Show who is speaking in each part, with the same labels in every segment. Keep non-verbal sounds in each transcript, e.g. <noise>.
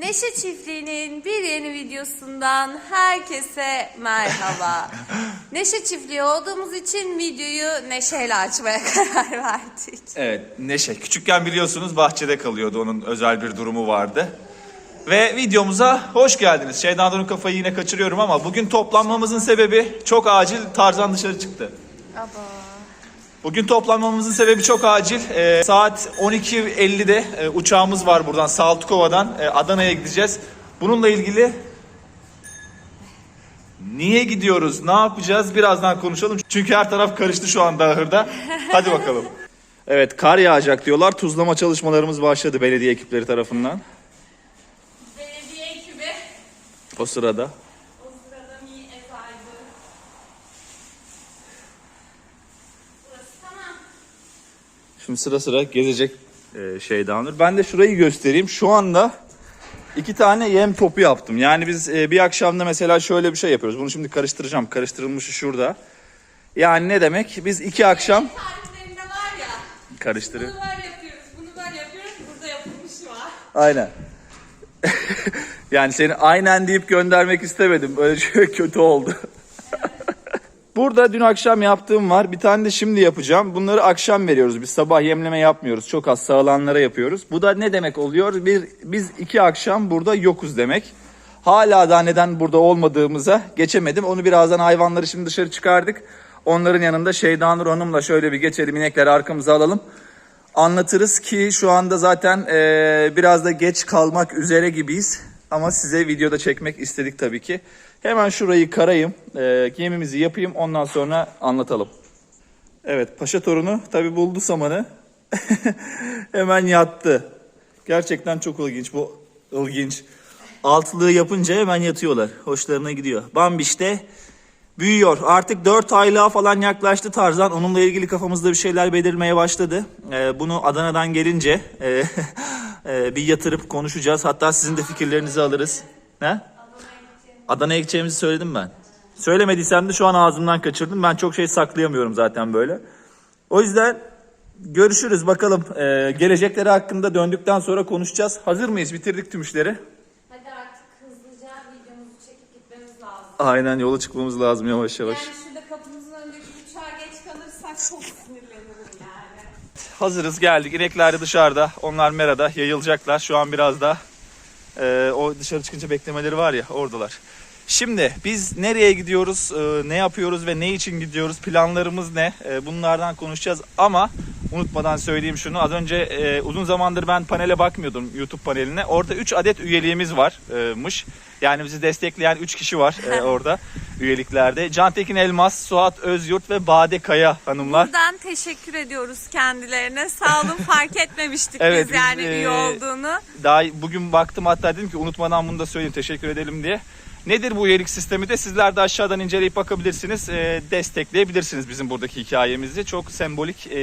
Speaker 1: Neşe Çiftliği'nin bir yeni videosundan herkese merhaba. <laughs> Neşe Çiftliği olduğumuz için videoyu neşeyle açmaya <laughs> karar verdik.
Speaker 2: Evet Neşe. Küçükken biliyorsunuz bahçede kalıyordu. Onun özel bir durumu vardı. Ve videomuza hoş geldiniz. Şeydan Doruk'un kafayı yine kaçırıyorum ama bugün toplanmamızın sebebi çok acil Tarzan dışarı çıktı.
Speaker 1: Aba.
Speaker 2: Bugün toplanmamızın sebebi çok acil. Ee, saat 12.50'de e, uçağımız var buradan Saltukova'dan e, Adana'ya gideceğiz. Bununla ilgili niye gidiyoruz, ne yapacağız birazdan konuşalım. Çünkü her taraf karıştı şu anda ahırda. Hadi bakalım. <laughs> Evet kar yağacak diyorlar. Tuzlama çalışmalarımız başladı belediye ekipleri tarafından.
Speaker 1: Belediye ekibi
Speaker 2: o sırada
Speaker 1: mi ezaydı. Burası tamam.
Speaker 2: Şimdi sıra sıra gezecek e, Şeydanur. Ben de şurayı göstereyim. Şu anda iki tane yem topu yaptım. Yani biz e, bir akşamda mesela şöyle bir şey yapıyoruz. Bunu şimdi karıştıracağım. Karıştırılmışı şurada. Yani ne demek? Biz iki akşam
Speaker 1: Tariflerinde var ya.
Speaker 2: karıştırıyor.
Speaker 1: Bunu böyle yapıyoruz, bunu böyle yapıyoruz. Burada yapılmış var.
Speaker 2: Aynen. <laughs> yani seni aynen deyip göndermek istemedim. Böyle şey <laughs> kötü oldu. Burada dün akşam yaptığım var. Bir tane de şimdi yapacağım. Bunları akşam veriyoruz. Biz sabah yemleme yapmıyoruz. Çok az sağlanlara yapıyoruz. Bu da ne demek oluyor? Bir, biz iki akşam burada yokuz demek. Hala da neden burada olmadığımıza geçemedim. Onu birazdan hayvanları şimdi dışarı çıkardık. Onların yanında Şeydanur Hanım'la şöyle bir geçelim. inekleri arkamıza alalım anlatırız ki şu anda zaten eee, biraz da geç kalmak üzere gibiyiz. Ama size videoda çekmek istedik tabii ki. Hemen şurayı karayım, eee yemimizi yapayım ondan sonra anlatalım. Evet paşa torunu tabii buldu samanı. <laughs> Hemen yattı. Gerçekten çok ilginç bu ilginç. Altlığı yapınca hemen yatıyorlar. Hoşlarına gidiyor. Bambiş de büyüyor. Artık 4 aylığa falan yaklaştı Tarzan. Onunla ilgili kafamızda bir şeyler belirmeye başladı. Ee, bunu Adana'dan gelince e, <laughs> e, bir yatırıp konuşacağız. Hatta sizin de fikirlerinizi alırız. Ne? Adana'ya gideceğimizi söyledim ben. Söylemediysem de şu an ağzımdan kaçırdım. Ben çok şey saklayamıyorum zaten böyle. O yüzden görüşürüz bakalım. Ee, gelecekleri hakkında döndükten sonra konuşacağız. Hazır mıyız? Bitirdik tüm işleri.
Speaker 1: Hadi artık hızlıca videomuzu çekip gitmemiz lazım.
Speaker 2: Aynen yola çıkmamız lazım yavaş yavaş.
Speaker 1: Yani şurada kapımızın önündeki uçağa geç kalırsak çok sinirlenirim yani.
Speaker 2: Hazırız geldik. İnekler dışarıda. Onlar merada yayılacaklar. Şu an biraz da e, o dışarı çıkınca beklemeleri var ya oradalar. Şimdi biz nereye gidiyoruz, e, ne yapıyoruz ve ne için gidiyoruz, planlarımız ne? E, bunlardan konuşacağız ama unutmadan söyleyeyim şunu. Az önce e, uzun zamandır ben panele bakmıyordum YouTube paneline. Orada 3 adet üyeliğimiz varmış. Yani bizi destekleyen 3 kişi var <laughs> orada üyeliklerde. Cantekin Elmas, Suat Özyurt ve Bade Kaya hanımlar.
Speaker 1: Buradan teşekkür ediyoruz kendilerine. Sağ olun fark <laughs> etmemiştik
Speaker 2: Evet,
Speaker 1: biz yani
Speaker 2: biz,
Speaker 1: üye olduğunu.
Speaker 2: Daha bugün baktım hatta dedim ki unutmadan bunu da söyleyeyim teşekkür edelim diye. Nedir bu üyelik sistemi de sizler de aşağıdan inceleyip bakabilirsiniz. Ee, destekleyebilirsiniz bizim buradaki hikayemizi. Çok sembolik e,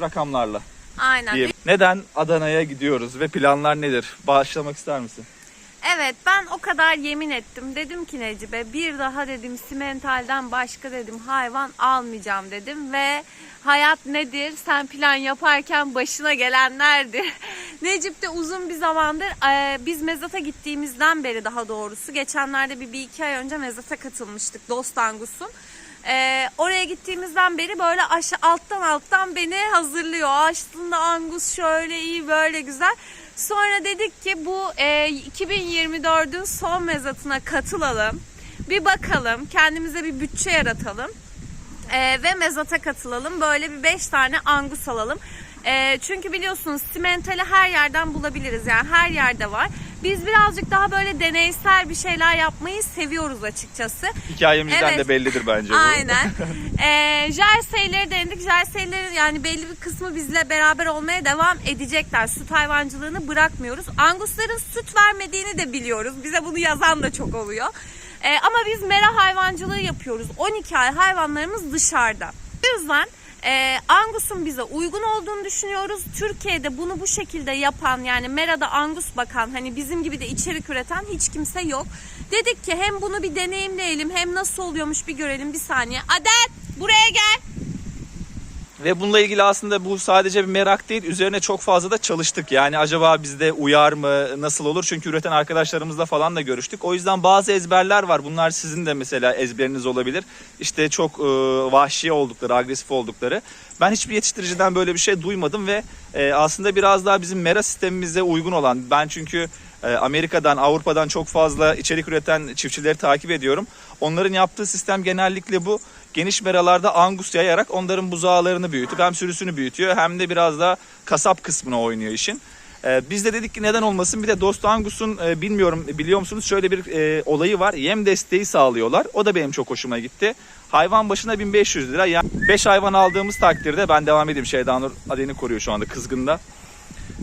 Speaker 2: rakamlarla.
Speaker 1: Aynen.
Speaker 2: diye. Neden Adana'ya gidiyoruz ve planlar nedir? Başlamak ister misin?
Speaker 1: Evet ben o kadar yemin ettim. Dedim ki Necibe bir daha dedim simentalden başka dedim hayvan almayacağım dedim ve hayat nedir? Sen plan yaparken başına gelenlerdir. <laughs> Necip de uzun bir zamandır e, biz mezata gittiğimizden beri daha doğrusu geçenlerde bir, bir iki ay önce mezata katılmıştık Dost Angus'un. E, oraya gittiğimizden beri böyle aşağı alttan alttan beni hazırlıyor. Aslında Angus şöyle iyi böyle güzel. Sonra dedik ki bu e, 2024'ün son mezatına katılalım. Bir bakalım kendimize bir bütçe yaratalım. E, ve mezata katılalım. Böyle bir 5 tane angus alalım. E, çünkü biliyorsunuz simentali her yerden bulabiliriz. Yani her yerde var. Biz birazcık daha böyle deneysel bir şeyler yapmayı seviyoruz açıkçası.
Speaker 2: Hikayemizden
Speaker 1: Evet.
Speaker 2: de bellidir bence.
Speaker 1: Aynen. <laughs> ee, jerseyleri denedik. Jerseylerin yani belli bir kısmı bizle beraber olmaya devam edecekler. Süt hayvancılığını bırakmıyoruz. Angusların süt vermediğini de biliyoruz. Bize bunu yazan da çok oluyor. Ee, ama biz mera hayvancılığı yapıyoruz. 12 ay hayvanlarımız dışarıda. Yüzden e, Angus'un bize uygun olduğunu düşünüyoruz. Türkiye'de bunu bu şekilde yapan yani Mera'da Angus bakan hani bizim gibi de içerik üreten hiç kimse yok. Dedik ki hem bunu bir deneyimleyelim hem nasıl oluyormuş bir görelim bir saniye. Adet buraya gel.
Speaker 2: Ve bununla ilgili aslında bu sadece bir merak değil, üzerine çok fazla da çalıştık. Yani acaba bizde uyar mı, nasıl olur? Çünkü üreten arkadaşlarımızla falan da görüştük. O yüzden bazı ezberler var. Bunlar sizin de mesela ezberiniz olabilir. İşte çok e, vahşi oldukları, agresif oldukları. Ben hiçbir yetiştiriciden böyle bir şey duymadım ve e, aslında biraz daha bizim mera sistemimize uygun olan. Ben çünkü Amerika'dan, Avrupa'dan çok fazla içerik üreten çiftçileri takip ediyorum. Onların yaptığı sistem genellikle bu. Geniş meralarda angus yayarak onların buzağlarını büyütüp hem sürüsünü büyütüyor hem de biraz daha kasap kısmına oynuyor işin. Ee, biz de dedik ki neden olmasın bir de Dost Angus'un e, bilmiyorum biliyor musunuz şöyle bir e, olayı var. Yem desteği sağlıyorlar. O da benim çok hoşuma gitti. Hayvan başına 1500 lira. Yani 5 hayvan aldığımız takdirde ben devam edeyim Şeyda Nur adını koruyor şu anda kızgında.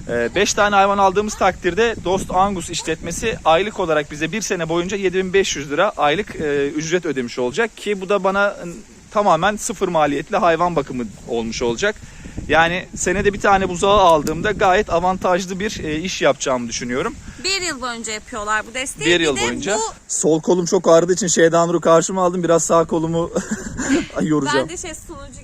Speaker 2: 5 tane hayvan aldığımız takdirde Dost Angus işletmesi aylık olarak bize bir sene boyunca 7500 lira aylık e, ücret ödemiş olacak ki bu da bana e, tamamen sıfır maliyetli hayvan bakımı olmuş olacak. Yani senede bir tane buzağı aldığımda gayet avantajlı bir e, iş yapacağımı düşünüyorum.
Speaker 1: Bir yıl boyunca yapıyorlar bu desteği.
Speaker 2: Bir yıl
Speaker 1: de
Speaker 2: boyunca.
Speaker 1: Bu,
Speaker 2: Sol kolum çok ağrıdığı için Şeyda Nur'u karşıma aldım. Biraz sağ kolumu <laughs> yoracağım.
Speaker 1: ben de şey sunucu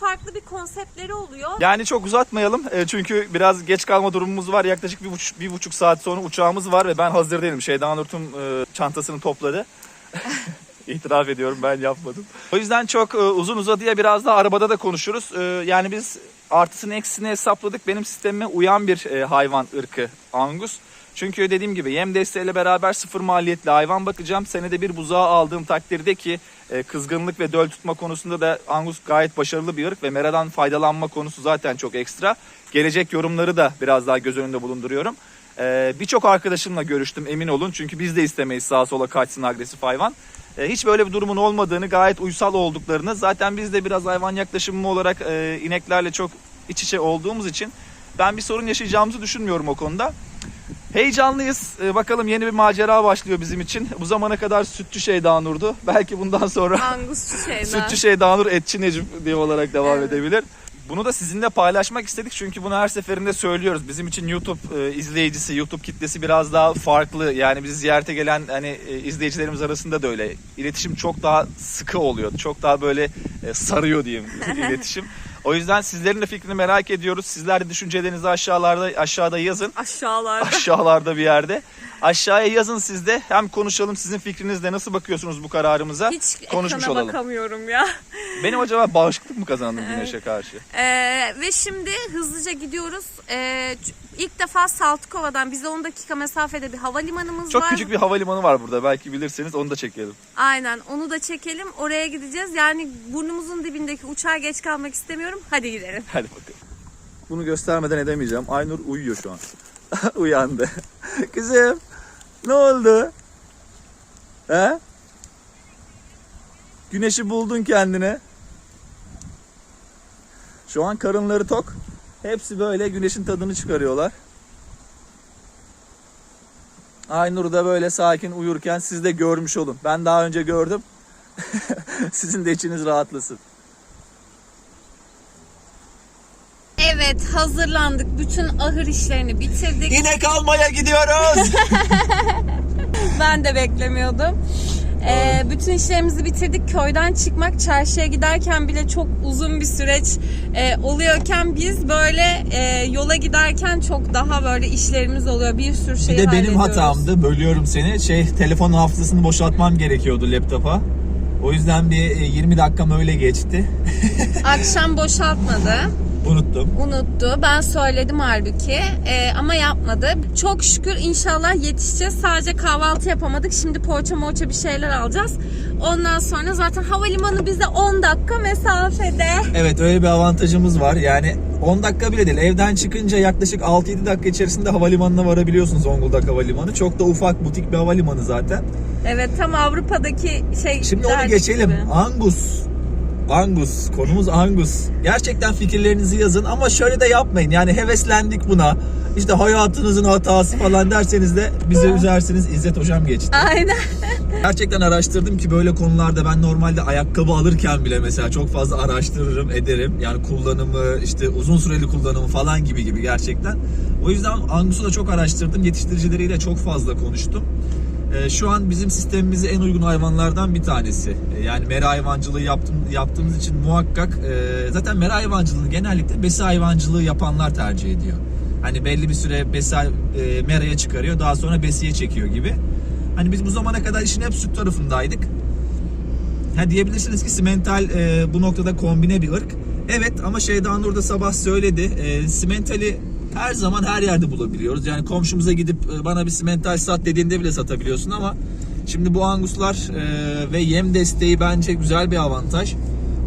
Speaker 1: farklı bir konseptleri oluyor.
Speaker 2: Yani çok uzatmayalım E, çünkü biraz geç kalma durumumuz var. Yaklaşık bir buçuk, bir buçuk saat sonra uçağımız var ve ben hazır değilim. Şeyda Nurt'un e, çantasını topladı. <laughs> İtiraf ediyorum ben yapmadım. O yüzden çok e, uzun uzadıya biraz da arabada da konuşuruz. E, yani biz artısını eksisini hesapladık. Benim sistemime uyan bir e, hayvan ırkı Angus. Çünkü dediğim gibi yem desteğiyle beraber sıfır maliyetli hayvan bakacağım. Senede bir buzağı aldığım takdirde ki e, kızgınlık ve döl tutma konusunda da Angus gayet başarılı bir ırk ve meradan faydalanma konusu zaten çok ekstra. Gelecek yorumları da biraz daha göz önünde bulunduruyorum. E, Birçok arkadaşımla görüştüm emin olun. Çünkü biz de istemeyiz sağa sola kaçsın agresif hayvan. E, Hiç böyle bir durumun olmadığını, gayet uysal olduklarını, zaten biz de biraz hayvan yaklaşımı olarak ineklerle çok iç içe olduğumuz için ben bir sorun yaşayacağımızı düşünmüyorum o konuda. Heyecanlıyız. Ee, bakalım yeni bir macera başlıyor bizim için. Bu zamana kadar sütçü şey Nur'du. <laughs> Belki bundan sonra
Speaker 1: Angusçu şeyden.
Speaker 2: sütçü şey Nur, etçi Necip diye olarak devam edebilir. Bunu da sizinle paylaşmak istedik çünkü bunu her seferinde söylüyoruz. Bizim için YouTube e, izleyicisi, YouTube kitlesi biraz daha farklı. Yani bizi ziyarete gelen hani e, izleyicilerimiz arasında da öyle. İletişim çok daha sıkı oluyor. Çok daha böyle e, sarıyor diyeyim <laughs> iletişim. O yüzden sizlerin de fikrini merak ediyoruz. Sizler de düşüncelerinizi aşağılarda aşağıda yazın
Speaker 1: Aşağılarda. <laughs>
Speaker 2: aşağılarda bir yerde. Aşağıya yazın siz de. Hem konuşalım sizin fikrinizle nasıl bakıyorsunuz bu kararımıza?
Speaker 1: Hiç
Speaker 2: konuşmuş
Speaker 1: ekrana
Speaker 2: olalım.
Speaker 1: bakamıyorum ya. <laughs>
Speaker 2: Benim acaba bağışıklık mı kazandım güneşe karşı?
Speaker 1: Ee, ve şimdi hızlıca gidiyoruz. Ee, ilk defa Saltkova'dan bize 10 dakika mesafede bir havalimanımız
Speaker 2: Çok
Speaker 1: var.
Speaker 2: küçük bir havalimanı var burada. Belki bilirseniz onu da çekelim.
Speaker 1: Aynen onu da çekelim. Oraya gideceğiz. Yani burnumuzun dibindeki uçağa geç kalmak istemiyorum. Hadi gidelim. <laughs>
Speaker 2: Hadi bakalım. Bunu göstermeden edemeyeceğim. Aynur uyuyor şu an. <laughs> Uyandı. <laughs> Kızım ne oldu? He? Güneşi buldun kendine. Şu an karınları tok. Hepsi böyle güneşin tadını çıkarıyorlar. Aynur da böyle sakin uyurken siz de görmüş olun. Ben daha önce gördüm. <laughs> Sizin de içiniz rahatlasın.
Speaker 1: Evet hazırlandık. Bütün ahır işlerini bitirdik.
Speaker 2: İnek almaya gidiyoruz. <laughs>
Speaker 1: Ben de beklemiyordum. Ee, bütün işlerimizi bitirdik. Köyden çıkmak çarşıya giderken bile çok uzun bir süreç e, oluyorken biz böyle e, yola giderken çok daha böyle işlerimiz oluyor. Bir sürü şey
Speaker 3: Bir de benim hatamdı. Bölüyorum seni. Şey telefon hafızasını boşaltmam gerekiyordu laptopa. O yüzden bir e, 20 dakikam öyle geçti. <laughs>
Speaker 1: Akşam boşaltmadı.
Speaker 3: Unuttum.
Speaker 1: Unuttu. Ben söyledim halbuki Ee, ama yapmadı. Çok şükür inşallah yetişeceğiz. Sadece kahvaltı yapamadık. Şimdi poğaça moğaça bir şeyler alacağız. Ondan sonra zaten havalimanı bize 10 dakika mesafede.
Speaker 3: Evet öyle bir avantajımız var. Yani 10 dakika bile değil. Evden çıkınca yaklaşık 6-7 dakika içerisinde havalimanına varabiliyorsun Zonguldak Havalimanı. Çok da ufak butik bir havalimanı zaten.
Speaker 1: Evet tam Avrupa'daki şey.
Speaker 3: Şimdi onu geçelim.
Speaker 1: gibi.
Speaker 3: Angus. Angus. Konumuz Angus. Gerçekten fikirlerinizi yazın ama şöyle de yapmayın. Yani heveslendik buna. İşte hayatınızın hatası falan derseniz de bizi üzersiniz. İzzet hocam geçti.
Speaker 1: Aynen.
Speaker 3: Gerçekten araştırdım ki böyle konularda ben normalde ayakkabı alırken bile mesela çok fazla araştırırım, ederim. Yani kullanımı, işte uzun süreli kullanımı falan gibi gibi gerçekten. O yüzden Angus'u da çok araştırdım. Yetiştiricileriyle çok fazla konuştum.
Speaker 2: E, şu an bizim sistemimize en uygun hayvanlardan bir tanesi. E, yani mera hayvancılığı yaptım, yaptığımız için muhakkak e, zaten mera hayvancılığını genellikle besi hayvancılığı yapanlar tercih ediyor. Hani belli bir süre besi e, meraya çıkarıyor daha sonra besiye çekiyor gibi. Hani biz bu zamana kadar işin hep süt tarafındaydık. Ha diyebilirsiniz ki simental e, bu noktada kombine bir ırk. Evet ama Şeyda Nur da sabah söyledi. E, simentali her zaman her yerde bulabiliyoruz. Yani komşumuza gidip e, bana bir simental sat dediğinde bile satabiliyorsun ama şimdi bu anguslar e, ve yem desteği bence güzel bir avantaj.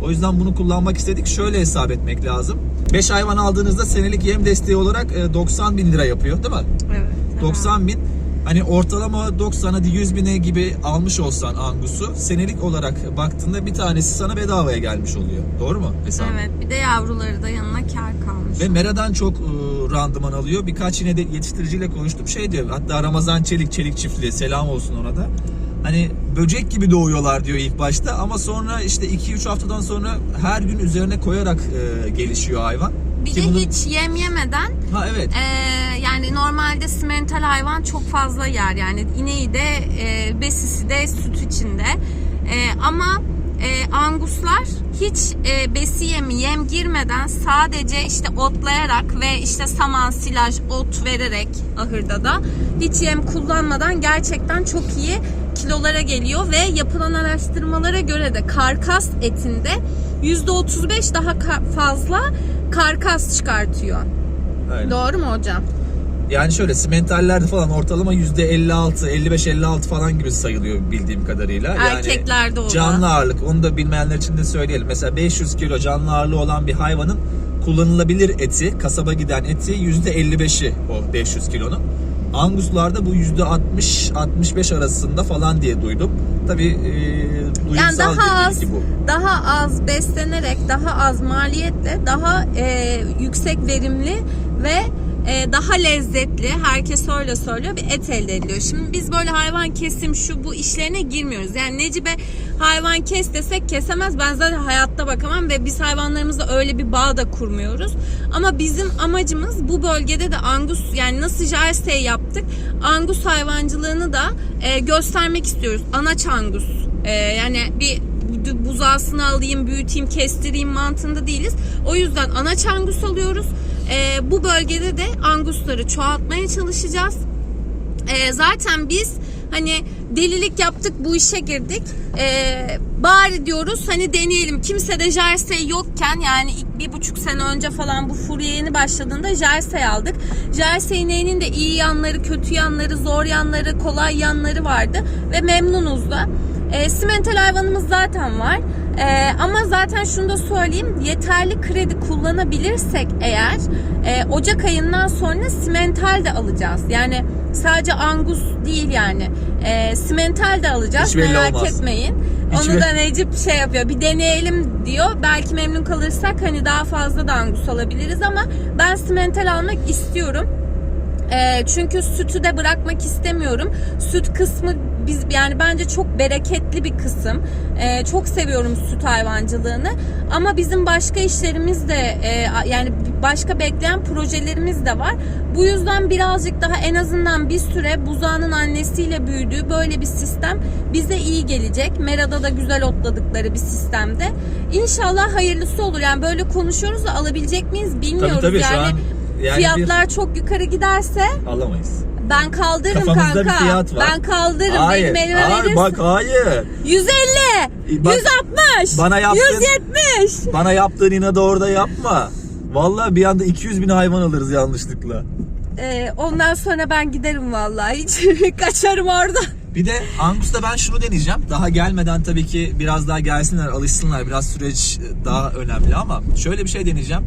Speaker 2: O yüzden bunu kullanmak istedik. Şöyle hesap etmek lazım. 5 hayvan aldığınızda senelik yem desteği olarak e, 90 bin lira yapıyor değil mi?
Speaker 1: Evet.
Speaker 2: 90 bin. Hani ortalama 90 hadi 100 bine gibi almış olsan Angus'u senelik olarak baktığında bir tanesi sana bedavaya gelmiş oluyor. Doğru mu hesap?
Speaker 1: Evet bir de yavruları da yanına kar kalmış.
Speaker 2: Ve Mera'dan çok e, randıman alıyor. Birkaç yine de yetiştiriciyle konuştum. Şey diyor hatta Ramazan Çelik Çelik çiftliği selam olsun ona da. Hani böcek gibi doğuyorlar diyor ilk başta ama sonra işte 2-3 haftadan sonra her gün üzerine koyarak e, gelişiyor hayvan.
Speaker 1: Bir
Speaker 2: Ki
Speaker 1: de
Speaker 2: bunun-
Speaker 1: hiç yem yemeden
Speaker 2: Ha evet.
Speaker 1: Ee, yani normalde simental hayvan çok fazla yer. Yani ineği de e, besisi de süt içinde. E, ama e, anguslar hiç e, besi yemi yem girmeden sadece işte otlayarak ve işte saman silaj ot vererek ahırda da hiç yem kullanmadan gerçekten çok iyi kilolara geliyor. Ve yapılan araştırmalara göre de karkas etinde %35 daha ka- fazla karkas çıkartıyor.
Speaker 2: Aynen.
Speaker 1: Doğru mu hocam?
Speaker 2: Yani şöyle simentallerde falan ortalama %56, 55-56 falan gibi sayılıyor bildiğim kadarıyla. Yani
Speaker 1: Erkeklerde da.
Speaker 2: Canlı ağırlık onu da bilmeyenler için de söyleyelim. Mesela 500 kilo canlı ağırlığı olan bir hayvanın kullanılabilir eti, kasaba giden eti %55'i o 500 kilonun. Anguslarda bu %60-65 arasında falan diye duydum. Tabii e, duygusal
Speaker 1: Yani daha az,
Speaker 2: bu.
Speaker 1: daha az beslenerek, daha az maliyetle, daha e, yüksek verimli ve e, daha lezzetli, herkes öyle söylüyor, bir et elde ediliyor. Şimdi biz böyle hayvan kesim şu bu işlerine girmiyoruz. Yani Necibe hayvan kes desek kesemez. Ben zaten hayatta bakamam ve biz hayvanlarımızla öyle bir bağ da kurmuyoruz. Ama bizim amacımız bu bölgede de angus yani nasıl jersey yaptık, angus hayvancılığını da e, göstermek istiyoruz. Anaç angus. E, yani bir buzağısını alayım, büyüteyim, kestireyim mantığında değiliz. O yüzden anaç angus alıyoruz. Ee, bu bölgede de angusları çoğaltmaya çalışacağız. Ee, zaten biz hani delilik yaptık bu işe girdik. Ee, bari diyoruz hani deneyelim. Kimse de jersey yokken yani bir buçuk sene önce falan bu furya yeni başladığında jersey aldık. Jersey ineğinin de iyi yanları, kötü yanları, zor yanları, kolay yanları vardı ve memnunuz da. E, simental hayvanımız zaten var. E, ama zaten şunu da söyleyeyim. Yeterli kredi kullanabilirsek eğer e, Ocak ayından sonra simental de alacağız. Yani sadece angus değil yani. E, simental de alacağız.
Speaker 2: Hiç
Speaker 1: Merak
Speaker 2: olmaz.
Speaker 1: etmeyin.
Speaker 2: Hiç
Speaker 1: Onu
Speaker 2: be-
Speaker 1: da Necip şey yapıyor. Bir deneyelim diyor. Belki memnun kalırsak hani daha fazla da angus alabiliriz ama ben simental almak istiyorum. E, çünkü sütü de bırakmak istemiyorum. Süt kısmı biz yani bence çok bereketli bir kısım. E, çok seviyorum süt hayvancılığını. Ama bizim başka işlerimiz de e, yani başka bekleyen projelerimiz de var. Bu yüzden birazcık daha en azından bir süre buzağının annesiyle büyüdüğü böyle bir sistem bize iyi gelecek. Merada da güzel otladıkları bir sistemde. İnşallah hayırlısı olur. Yani böyle konuşuyoruz da alabilecek miyiz bilmiyoruz.
Speaker 2: Tabii tabii
Speaker 1: yani
Speaker 2: an yani
Speaker 1: fiyatlar çok yukarı giderse
Speaker 2: bir alamayız.
Speaker 1: Ben kaldırırım
Speaker 2: Kafamızda
Speaker 1: kanka.
Speaker 2: bir fiyat var.
Speaker 1: Ben kaldırırım.
Speaker 2: Hayır,
Speaker 1: Benim elime
Speaker 2: hayır,
Speaker 1: verirsin.
Speaker 2: bak hayır.
Speaker 1: 150,
Speaker 2: Bak,
Speaker 1: 160,
Speaker 2: bana yaptın.
Speaker 1: 170.
Speaker 2: Bana yaptığın inadı orada yapma. Vallahi bir anda 200 bin hayvan alırız yanlışlıkla.
Speaker 1: Ee, ondan sonra ben giderim vallahi. <laughs> Hiç kaçarım orada.
Speaker 2: Bir de Angus'ta ben şunu deneyeceğim. Daha gelmeden tabii ki biraz daha gelsinler, alışsınlar. Biraz süreç daha önemli ama şöyle bir şey deneyeceğim.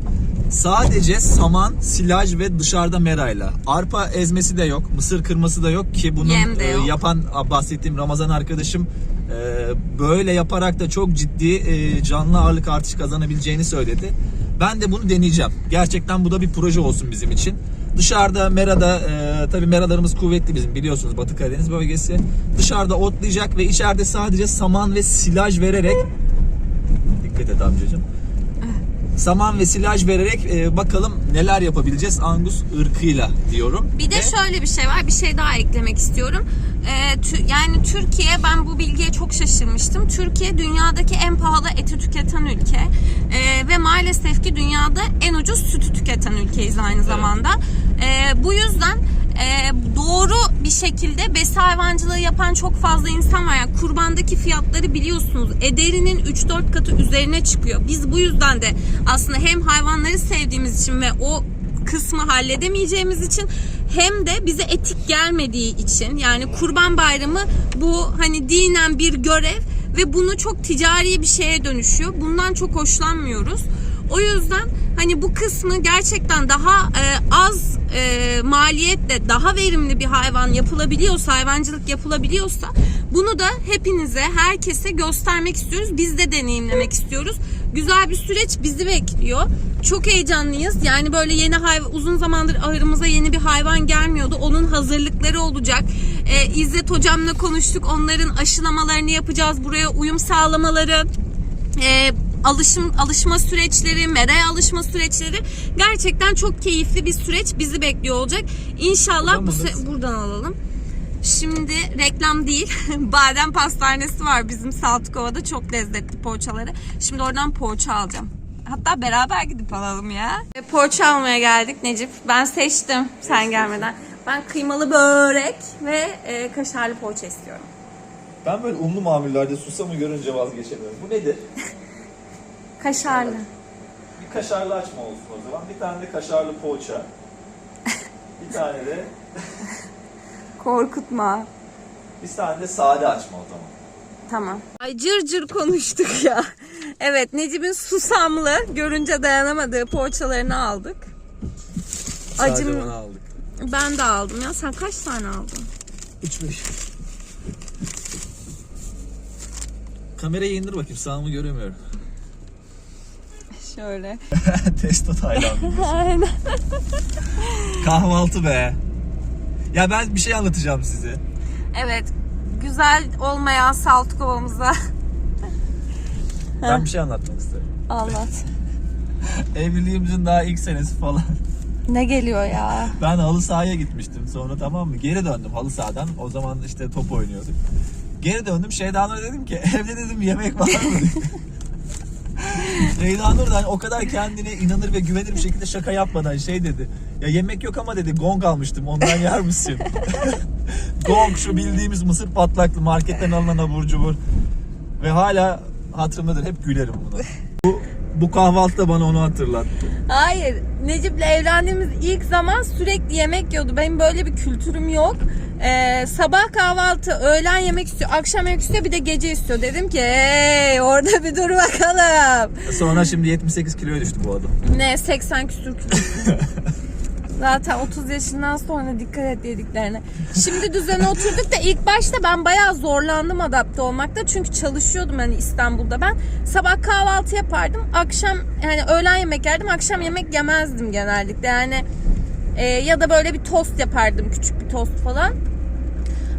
Speaker 2: Sadece saman, silaj ve dışarıda merayla. Arpa ezmesi de yok, mısır kırması da yok ki bunun
Speaker 1: Yem de
Speaker 2: e,
Speaker 1: yok.
Speaker 2: yapan bahsettiğim Ramazan arkadaşım e, böyle yaparak da çok ciddi e, canlı ağırlık artışı kazanabileceğini söyledi. Ben de bunu deneyeceğim. Gerçekten bu da bir proje olsun bizim için. Dışarıda Mera'da e, tabii Mera'larımız kuvvetli bizim biliyorsunuz Batı Karadeniz bölgesi. Dışarıda otlayacak ve içeride sadece saman ve silaj vererek dikkat et amcacığım. saman ve silaj vererek e, bakalım neler yapabileceğiz Angus ırkıyla diyorum.
Speaker 1: Bir de
Speaker 2: Ve
Speaker 1: şöyle bir şey var. Bir şey daha eklemek istiyorum. Ee, tü- yani Türkiye ben bu bilgiye çok şaşırmıştım. Türkiye dünyadaki en pahalı eti tüketen ülke. Ee, ve maalesef ki dünyada en ucuz sütü tüketen ülkeyiz aynı zamanda. Ee, bu yüzden e, doğru bir şekilde besi hayvancılığı yapan çok fazla insan var. Yani kurbandaki fiyatları biliyorsunuz. Ederinin 3-4 katı üzerine çıkıyor. Biz bu yüzden de aslında hem hayvanları sevdiğimiz için ve o kısmı halledemeyeceğimiz için hem de bize etik gelmediği için yani kurban bayramı bu hani dinen bir görev ve bunu çok ticari bir şeye dönüşüyor. Bundan çok hoşlanmıyoruz. O yüzden hani bu kısmı gerçekten daha e, az e, maliyetle daha verimli bir hayvan yapılabiliyorsa, hayvancılık yapılabiliyorsa bunu da hepinize, herkese göstermek istiyoruz. Biz de deneyimlemek istiyoruz. Güzel bir süreç bizi bekliyor. Çok heyecanlıyız. Yani böyle yeni hayvan, uzun zamandır ahırımıza yeni bir hayvan gelmiyordu. Onun hazırlıkları olacak. Ee, İzzet hocamla konuştuk. Onların aşılamalarını yapacağız. Buraya uyum sağlamaları, e, alışım alışma süreçleri, meraya alışma süreçleri gerçekten çok keyifli bir süreç bizi bekliyor olacak. İnşallah
Speaker 2: Buradan
Speaker 1: bu se- buradan alalım. Şimdi reklam değil. <laughs> Badem pastanesi var bizim Saltıkova'da. Çok lezzetli poğaçaları. Şimdi oradan poğaça alacağım. Hatta beraber gidip alalım ya. E, Poğaça almaya geldik Necip. Ben seçtim sen gelmeden. Ben kıymalı börek ve e, kaşarlı poğaça istiyorum.
Speaker 2: Ben böyle unlu mamullerde susamı görünce vazgeçemiyorum. Bu nedir? <laughs>
Speaker 1: Kaşarlı.
Speaker 2: Bir kaşarlı açma olsun o zaman. Bir tane de kaşarlı poğaça. Bir tane de <laughs>
Speaker 1: Korkutma.
Speaker 2: bir tane de sade açma o zaman.
Speaker 1: Tamam. Ay cır cır konuştuk ya. Evet Necip'in susamlı görünce dayanamadığı poğaçalarını aldık. Acım
Speaker 2: aldık.
Speaker 1: ben de aldım ya. Sen kaç tane aldın?
Speaker 2: 3-5. Kamerayı indir bakayım sağımı göremiyorum.
Speaker 1: Şöyle. <laughs>
Speaker 2: Testo Tayland. <laughs>
Speaker 1: Aynen.
Speaker 2: Kahvaltı be. Ya ben bir şey anlatacağım size.
Speaker 1: Evet. Güzel olmayan salt kovamıza
Speaker 2: Ben bir şey anlatmak isterim.
Speaker 1: anlat. <laughs>
Speaker 2: Evliliğimizin daha ilk senesi falan.
Speaker 1: Ne geliyor ya?
Speaker 2: Ben halı sahaya gitmiştim sonra tamam mı? Geri döndüm halı sahadan. O zaman işte top oynuyorduk. Geri döndüm Şeyda dedim ki evde dedim yemek var mı? Şeyda Nur da hani o kadar kendine inanır ve güvenir bir şekilde şaka yapmadan şey dedi. Ya yemek yok ama dedi gong almıştım ondan yer misin? <laughs> gong şu bildiğimiz mısır patlaklı marketten alınan abur cubur. Ve hala hatırımdadır hep gülerim buna. Bu, bu kahvaltı da bana onu hatırlattı.
Speaker 1: Hayır. Necip'le evlendiğimiz ilk zaman sürekli yemek yiyordu. Benim böyle bir kültürüm yok. Ee, sabah kahvaltı, öğlen yemek istiyor, akşam yemek istiyor, bir de gece istiyor. Dedim ki hey orada bir dur bakalım.
Speaker 2: Sonra şimdi 78 kiloya düştü bu adam.
Speaker 1: Ne 80 küsür kilo. <laughs> Zaten 30 yaşından sonra dikkat et yediklerine. Şimdi düzene oturduk da ilk başta ben bayağı zorlandım adapte olmakta. Çünkü çalışıyordum hani İstanbul'da ben. Sabah kahvaltı yapardım. Akşam yani öğlen yemek yerdim. Akşam yemek yemezdim genellikle. Yani e, ya da böyle bir tost yapardım. Küçük bir tost falan.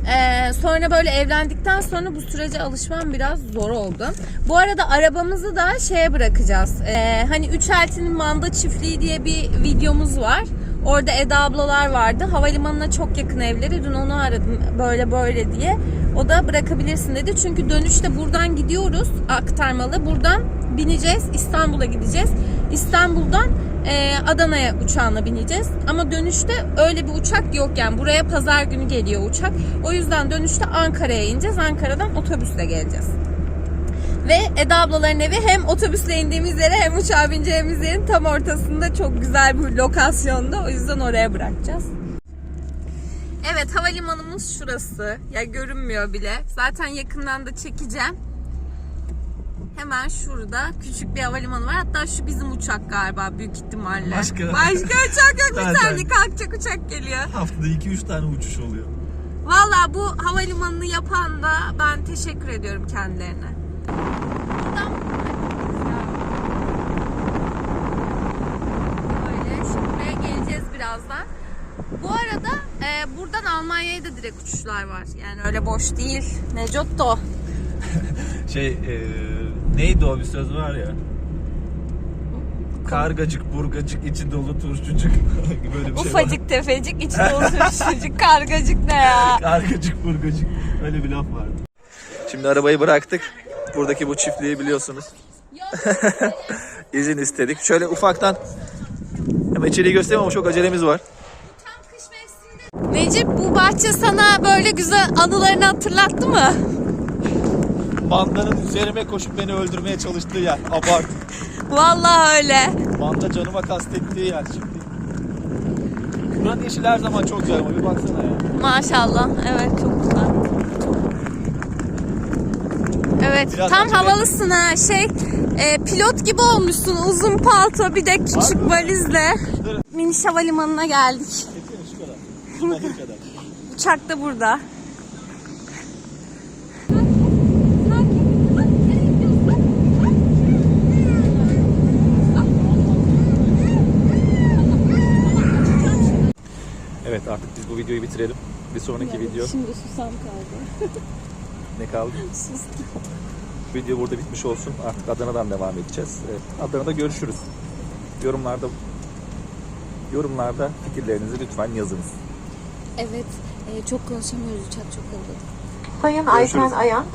Speaker 1: Ee, sonra böyle evlendikten sonra bu sürece alışmam biraz zor oldu. Bu arada arabamızı da şeye bırakacağız. Ee, hani Üç Elti'nin Manda Çiftliği diye bir videomuz var. Orada Eda ablalar vardı. Havalimanına çok yakın evleri. Dün onu aradım böyle böyle diye. O da bırakabilirsin dedi. Çünkü dönüşte buradan gidiyoruz aktarmalı. Buradan bineceğiz. İstanbul'a gideceğiz. İstanbul'dan e, Adana'ya uçağına bineceğiz. Ama dönüşte öyle bir uçak yok yani. Buraya pazar günü geliyor uçak. O yüzden dönüşte Ankara'ya ineceğiz. Ankara'dan otobüsle geleceğiz. Ve Eda ablaların evi hem otobüsle indiğimiz yere hem uçağa bineceğimiz yerin tam ortasında çok güzel bir lokasyonda. O yüzden oraya bırakacağız. Evet havalimanımız şurası. Ya görünmüyor bile. Zaten yakından da çekeceğim. Hemen şurada küçük bir havalimanı var. Hatta şu bizim uçak galiba büyük ihtimalle.
Speaker 2: Başka.
Speaker 1: Başka uçak yok bir tane kalkacak uçak geliyor.
Speaker 2: Haftada 2-3 tane uçuş oluyor.
Speaker 1: Valla bu havalimanını yapan da ben teşekkür ediyorum kendilerine. Buradan Böyle şimdi buraya geleceğiz birazdan. Bu arada e, buradan Almanya'ya da direkt uçuşlar var. Yani öyle boş değil. Necotto. <laughs>
Speaker 2: Şey e, neydi o bir söz var ya.
Speaker 3: Kargacık burgacık içi dolu turşucuk. <laughs> Böyle bir şey var.
Speaker 1: Ufacık tefecik içi dolu çocuk kargacık ne ya? <laughs>
Speaker 3: Kargacık burgacık. Öyle bir laf vardı.
Speaker 2: Şimdi arabayı bıraktık. Buradaki bu çiftliği biliyorsunuz. İzin istedik. Şöyle ufaktan ama içeriği göstereyim ama çok acelemiz var.
Speaker 1: Necip bu bahçe sana böyle güzel anılarını hatırlattı mı?
Speaker 3: Mandanın üzerime koşup beni öldürmeye çalıştığı yer. Abart.
Speaker 1: Vallahi öyle.
Speaker 3: Manda canıma kastettiği yer şimdi. Buranın yeşil her zaman çok güzel ama bir baksana ya.
Speaker 1: Maşallah. Evet çok güzel. Evet
Speaker 3: Biraz
Speaker 1: tam
Speaker 3: acele-
Speaker 1: havalısın ha şey e, pilot gibi olmuşsun uzun palto bir de küçük valizle. Miniş Havalimanı'na geldik.
Speaker 3: Kadar.
Speaker 1: Uçak da burada.
Speaker 2: Evet artık biz bu videoyu bitirelim. Bir sonraki video
Speaker 1: Şimdi susam kaldı. <laughs>
Speaker 2: ne kaldı? Video burada bitmiş olsun. Artık Adana'dan devam edeceğiz. Evet, Adana'da görüşürüz. Yorumlarda yorumlarda fikirlerinizi lütfen yazınız.
Speaker 4: Evet, e, çok konuşamıyoruz uçak çok hızlı.
Speaker 5: Sayın
Speaker 2: Görüşürüz.
Speaker 5: Ayten Ayan,